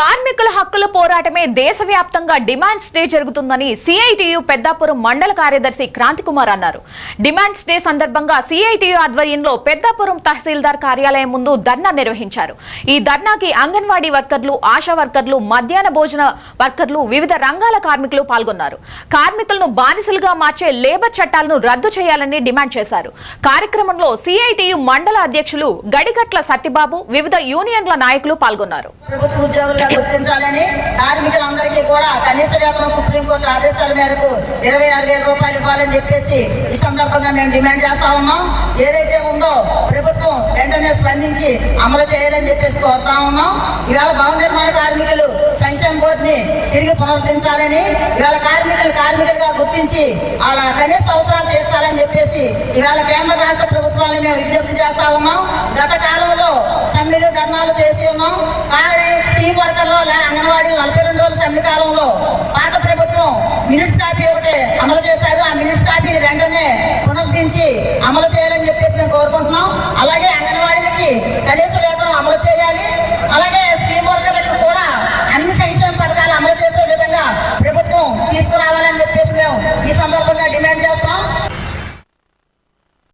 కార్మికుల హక్కుల పోరాటమే దేశవ్యాప్తంగా డిమాండ్స్ డే జరుగుతుందని సిఐటియు పెద్దాపురం మండల కార్యదర్శి క్రాంతికుమార్ అన్నారు. డిమాండ్స్ డే సందర్భంగా సిఐటియు ఆధ్వర్యంలో పెద్దాపురం తహసీల్దార్ కార్యాలయం ముందు ధర్నా నిర్వహించారు. ఈ ధర్నాకి అంగన్వాడీ వర్కర్లు ఆశా వర్కర్లు మధ్యాహ్న భోజన వర్కర్లు వివిధ రంగాల కార్మికులు పాల్గొన్నారు. కార్మికులను బానిసలుగా మార్చే లేబర్ చట్టాలను రద్దు చేయాలని డిమాండ్ చేశారు. కార్యక్రమంలో సిఐటియు మండల అధ్యక్షులు గడిగట్ల సత్యబాబు వివిధ యూనియన్ల నాయకులు పాల్గొన్నారు. గుర్తించాలని కార్మికులందరికీ కూడా కనీస వేతనం సుప్రీంకోర్టు ఆదేశాల మేరకు ఇరవై ఆరు వేల రూపాయలు ఇవ్వాలని చెప్పేసి ఈ సందర్భంగా మేము డిమాండ్ చేస్తా ఉన్నాం. ఏదైతే ఉందో ప్రభుత్వం వెంటనే స్పందించి అమలు చేయాలని చెప్పేసి కోరుతా ఉన్నాం. ఇవాళ భవన నిర్మాణ కార్మికులు సంక్షేమ బోర్డుని తిరిగి పునరుద్ధరించాలని ఇవాళ కార్మికులు కార్మికులుగా గుర్తించి వాళ్ళ కనీస అవసరాలు తీర్చాలని చెప్పేసి ఇవాళ కేంద్ర రాష్ట్ర ప్రభుత్వాన్ని మేము విజ్ఞప్తి చేస్తా ఉన్నాం. గత కాలంలో సమ్మెలు ధర్నాలు చేసి ఉన్నాం. రిలీఫ్ వర్కర్లు అంగన్వాడీ నలభై రెండు రోజుల సమ్మె కాలంలో పాత ప్రభుత్వం మినిట్స్ కాపీ ఒకటి అమలు చేశారు. ఆ మినిట్స్ కాపీని వెంటనే పునరుద్ధరించి అమలు చేయాలని చెప్పేసి మేము కోరుకుంటున్నాం. అలాగే అంగన్వాడీలకి కనీసం